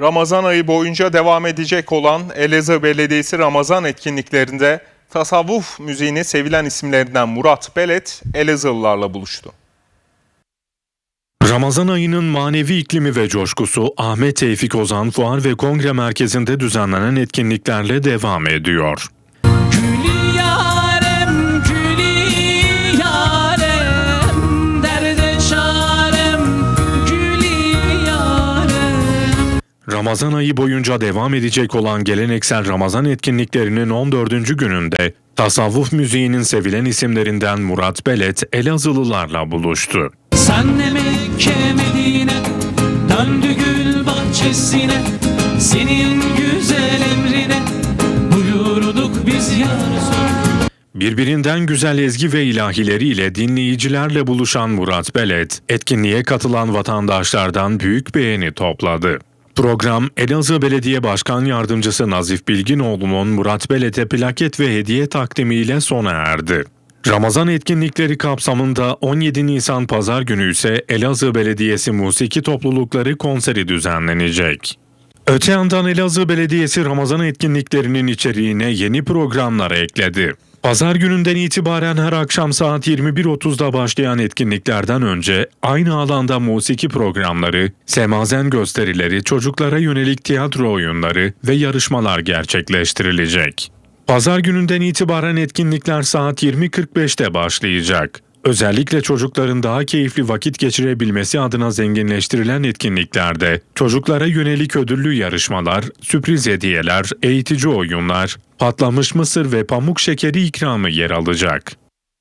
Ramazan ayı boyunca devam edecek olan Elazığ Belediyesi Ramazan etkinliklerinde tasavvuf müziğini sevilen isimlerinden Murat Belet Elazığlılarla buluştu. Ramazan ayının manevi iklimi ve coşkusu Ahmet Tevfik Ozan Fuar ve Kongre Merkezi'nde düzenlenen etkinliklerle devam ediyor. Gülü Ramazan ayı boyunca devam edecek olan geleneksel Ramazan etkinliklerinin 14. gününde tasavvuf müziğinin sevilen isimlerinden Murat Belet Elazığlılarla buluştu. Sen de Mekke Medine, döndü gül bahçesine, senin güzel emrine, buyurduk biz ya. Birbirinden güzel ezgi ve ilahileriyle dinleyicilerle buluşan Murat Belet, etkinliğe katılan vatandaşlardan büyük beğeni topladı. Program Elazığ Belediye Başkan Yardımcısı Nazif Bilginoğlu'nun Murat Belet'e plaket ve hediye takdimiyle sona erdi. Ramazan etkinlikleri kapsamında 17 Nisan Pazar günü ise Elazığ Belediyesi Musiki Toplulukları konseri düzenlenecek. Öte yandan Elazığ Belediyesi Ramazan etkinliklerinin içeriğine yeni programlar ekledi. Pazar gününden itibaren her akşam saat 21.30'da başlayan etkinliklerden önce aynı alanda musiki programları, semazen gösterileri, çocuklara yönelik tiyatro oyunları ve yarışmalar gerçekleştirilecek. Pazar gününden itibaren etkinlikler saat 20.45'te başlayacak. Özellikle çocukların daha keyifli vakit geçirebilmesi adına zenginleştirilen etkinliklerde çocuklara yönelik ödüllü yarışmalar, sürpriz hediyeler, eğitici oyunlar, patlamış mısır ve pamuk şekeri ikramı yer alacak.